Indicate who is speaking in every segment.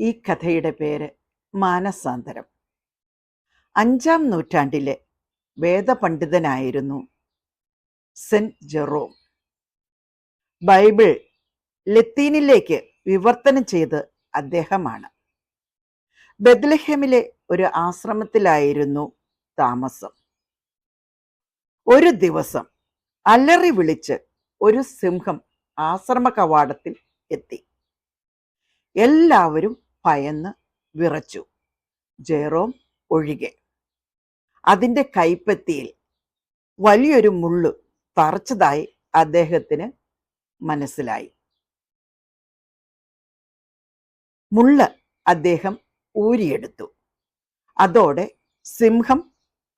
Speaker 1: ഈ കഥയുടെ പേര് മാനസാന്തരം. അഞ്ചാം നൂറ്റാണ്ടിലെ വേദപണ്ഡിതനായിരുന്നു സെന്റ് ജെറോം. ബൈബിൾ ലത്തീനിലേക്ക് വിവർത്തനം ചെയ്ത് അദ്ദേഹമാണ്. ബദ്ലഹേമിലെ ഒരു ആശ്രമത്തിലായിരുന്നു താമസം. ഒരു ദിവസം അലറി വിളിച്ച് ഒരു സിംഹം ആശ്രമ കവാടത്തിൽ എത്തി. എല്ലാവരും ഭയന്ന് വിറച്ചു. ജെറോം ഒഴികെ. അതിന്റെ കൈപ്പത്തിയിൽ വലിയൊരു മുള്ളു തറച്ചതായി അദ്ദേഹത്തിന് മനസ്സിലായി. മുള്ള് അദ്ദേഹം ഊരിയെടുത്തു. അതോടെ സിംഹം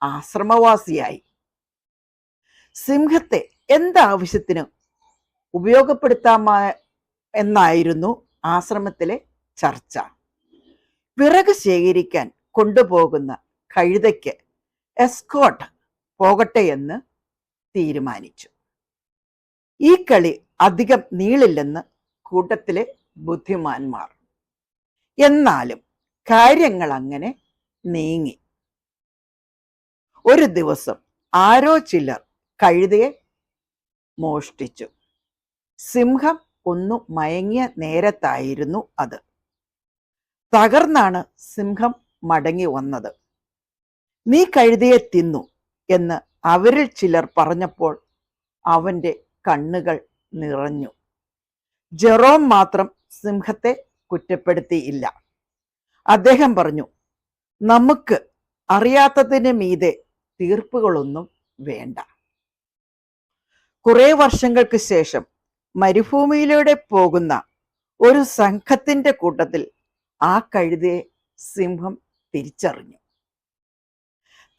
Speaker 1: ആശ്രമവാസിയായി. സിംഹത്തെ എന്താവശ്യത്തിന് ഉപയോഗപ്പെടുത്താമ എന്നായിരുന്നു ആശ്രമത്തിലെ ചർച്ച. വിറക് ശേഖരിക്കാൻ കൊണ്ടുപോകുന്ന കഴുതയ്ക്ക് എസ്കോട്ട് പോകട്ടെ എന്ന് തീരുമാനിച്ചു. ഈ കളി അധികം നീളില്ലെന്ന് കൂട്ടത്തിലെ ബുദ്ധിമാന്മാർ. എന്നാലും കാര്യങ്ങൾ അങ്ങനെ നീങ്ങി. ഒരു ദിവസം ആരോ ചിലർ കഴുതയെ മോഷ്ടിച്ചു. സിംഹം ഒന്നു മയങ്ങിയ നേരത്തായിരുന്നു അത്. തകർന്നാണ് സിംഹം മടങ്ങി വന്നത്. നീ കഴുതയെ തിന്നു എന്ന് അവരിൽ ചിലർ പറഞ്ഞപ്പോൾ അവന്റെ കണ്ണുകൾ നിറഞ്ഞു. ജെറോം മാത്രം സിംഹത്തെ കുറ്റപ്പെടുത്തിയില്ല. അദ്ദേഹം പറഞ്ഞു നമുക്ക് അറിയാത്തതിന് മീതെ തീർപ്പുകളൊന്നും വേണ്ട. കുറെ വർഷങ്ങൾക്ക് ശേഷം മരുഭൂമിയിലൂടെ പോകുന്ന ഒരു സംഘത്തിന്റെ കൂട്ടത്തിൽ ആ കഴുതയെ സിംഹം തിരിച്ചറിഞ്ഞു.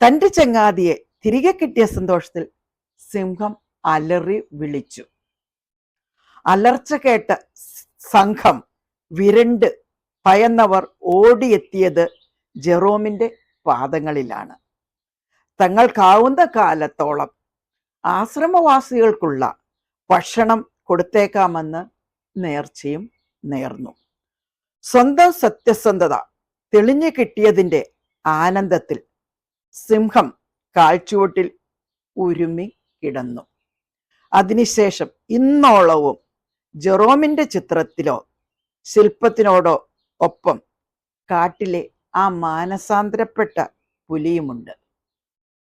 Speaker 1: തന്റെ ചങ്ങാതിയെ തിരികെ കിട്ടിയ സന്തോഷത്തിൽ സിംഹം അലറി വിളിച്ചു. അലർച്ച കേട്ട സംഘം വിരണ്ട് പയന്നവർ ഓടിയെത്തിയത് ജെറോമിന്റെ പാദങ്ങളിലാണ്. തങ്ങൾക്കാവുന്ന കാലത്തോളം ആശ്രമവാസികൾക്കുള്ള ഭക്ഷണം കൊടുത്തേക്കാമെന്ന് നേർച്ചയും നേർന്നു. സ്വന്തം സത്യസന്ധത തെളിഞ്ഞു കിട്ടിയതിന്റെ ആനന്ദത്തിൽ സിംഹം കാഴ്ചവട്ടിൽ ഉരുമി കിടന്നു. അതിനുശേഷം ഇന്നോളവും ജെറോമിന്റെ ചിത്രത്തിലോ ശില്പത്തിനോടോ ഒപ്പം കാട്ടിലെ ആ മാനസാന്തരപ്പെട്ട പുലിയുമുണ്ട്.